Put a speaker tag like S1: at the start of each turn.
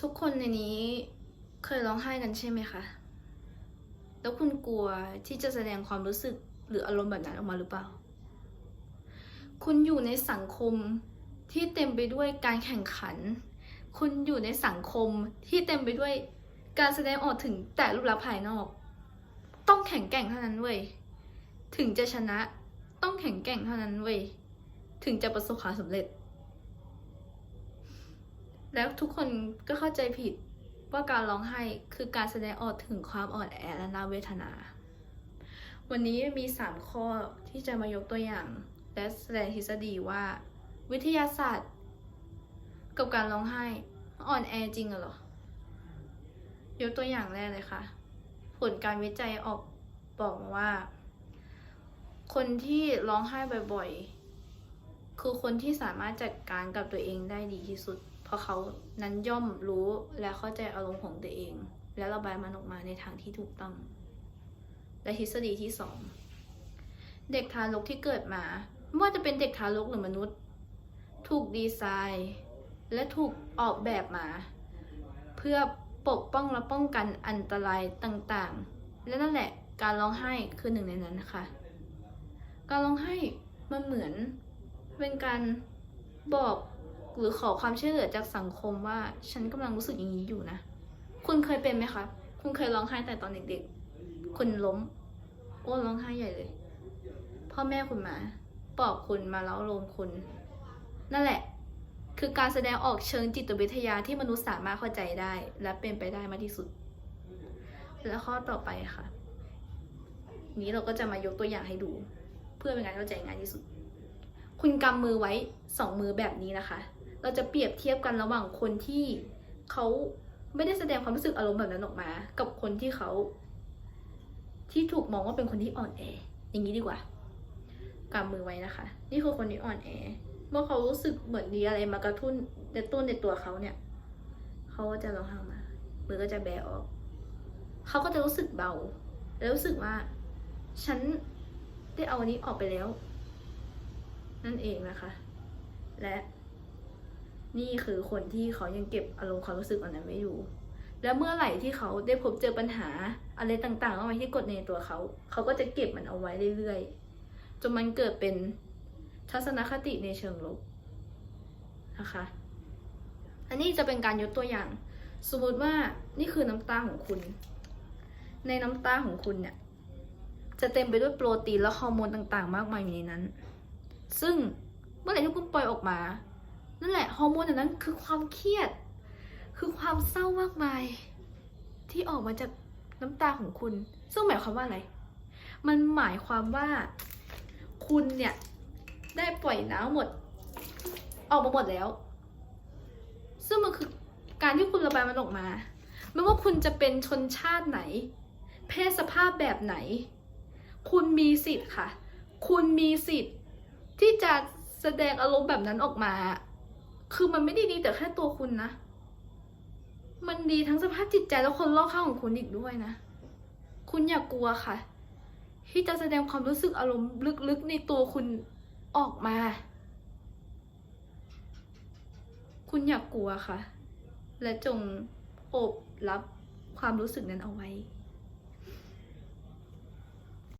S1: ทุกคนในนี้เคยร้องไห้กันใช่ไหมคะ แล้วคุณกลัวที่จะแสดงความรู้สึกหรืออารมณ์แบบนั้นออกมาหรือเปล่า คุณอยู่ในสังคมที่เต็มไปด้วยการแข่งขัน คุณอยู่ในสังคมที่เต็มไปด้วยการแสดงออกถึงแต่รูปลักษณ์ภายนอก ต้องแข็งแกร่งเท่านั้นเว้ย ถึงจะชนะต้องแข็งแกร่งเท่านั้นเว้ย ถึงจะประสบความสำเร็จ แล้วทุกคนก็เข้าใจผิดว่าการร้องไห้คือการแสดงออกถึงความอ่อนแอและน่าเวทนา วันนี้มีสามข้อที่จะมายกตัวอย่าง และแสดงทฤษฎีว่า วิทยาศาสตร์ กับการร้องไห้อ่อนแอจริงเหรอ ยกตัวอย่างแรกเลยค่ะ ผลการวิจัยออกบอกมาว่า คนที่ร้องไห้บ่อยๆ คือคนที่สามารถจัดการกับตัวเองได้ดีที่สุด เพราะเขานั้นย่อมรู้และเข้าใจอารมณ์ของตัวเอง และระบายมันออกมาในทางที่ถูกต้อง และทฤษฎีที่สองเด็กทารกที่เกิดมาไม่ว่าจะเป็นเด็กทารกหรือมนุษย์ ถูกดีไซน์ และถูกออกแบบมา เพื่อปกป้องและป้องกันอันตรายต่างๆ และนั่นแหละการร้องไห้คือหนึ่งในนั้นนะคะ การร้องไห้มันเหมือน เป็นการบอกหรือขอความช่วยเหลือจากสังคมว่า ฉันกำลังรู้สึกอย่างนี้อยู่นะ คุณเคยเป็นไหมคะคุณเคยร้องไห้แต่ตอนเด็กๆ คุณล้ม โอ้ร้องไห้ใหญ่เลย พ่อแม่คุณมาปลอบคุณมาเล้าโลมคุณ นั่นแหละ คือการแสดงออกเชิงจิตวิทยาที่มนุษย์สามารถเข้าใจได้ และเป็นไปได้มากที่สุด และข้อต่อไปค่ะ นี้เราก็จะมายกตัวอย่างให้ดู เพื่อเป็นการเข้าใจง่ายที่สุด คุณกำมือไว้สองมือแบบนี้นะคะ เราจะเปรียบเทียบกันระหว่างคนที่เขาไม่ได้แสดงความรู้สึกอารมณ์แบบนั้นออกมา กับคนที่เขา ที่ถูกมองว่าเป็นคนที่อ่อนแอ อย่างนี้ดีกว่ากำมือไว้นะคะ นี่คือคนที่อ่อนแอ เมื่อเขารู้สึกเหมือนมีอะไรมากระตุ้นในต้นในตัวเขาเนี่ย เขาก็จะร้องไห้มา มือก็จะแบออก เขาก็จะรู้สึกเบา แล้วรู้สึกว่า ฉันได้เอาอันนี้ออกไปแล้ว นั่นเองนะคะ และนี่คือคนที่เขายังเก็บอารมณ์ความรู้สึกอันนั้นไว้อยู่ และเมื่อไหร่ที่เขาได้พบเจอปัญหาอะไรต่างๆเอาไว้ที่กดในตัวเขา เขาก็จะเก็บมันเอาไว้เรื่อยๆ จนมันเกิดเป็นทัศนคติในเชิงลบนะคะ อันนี้จะเป็นการยกตัวอย่าง สมมติว่านี่คือน้ำตาของคุณ ในน้ำตาของคุณเนี่ยจะเต็มไปด้วยโปรตีนและฮอร์โมนต่างๆ มากมายอยู่ในนั้น ซึ่งเมื่อไหร่ที่คุณปล่อยออกมา นั่นแหละฮอร์โมนอันนั้นคือความเครียด คือความเศร้ามากมาย ที่ออกมาจากน้ำตาของคุณ ซึ่งหมายความว่าอะไร มันหมายความว่าคุณเนี่ยได้ปล่อยน้ำหมด ออกมาหมดแล้ว ซึ่งมันคือการที่คุณระบายมันออกมา ไม่ว่าคุณจะเป็นชนชาติไหน เพศสภาพแบบไหน คุณมีสิทธิ์ค่ะ คุณมีสิทธิ์ ที่จะแสดงอารมณ์แบบนั้นออกมา คือมันไม่ได้ดีแต่แค่ตัวคุณนะ มันดีทั้งสภาพจิตใจและคนรอบข้างของคุณอีกด้วยนะ คุณอย่ากกลัวค่ะ ที่จะแสดงความรู้สึกอารมณ์ลึกๆในตัวคุณออกมา คุณอย่ากกลัวค่ะ และจงโอบรับความรู้สึกนั้นเอาไว้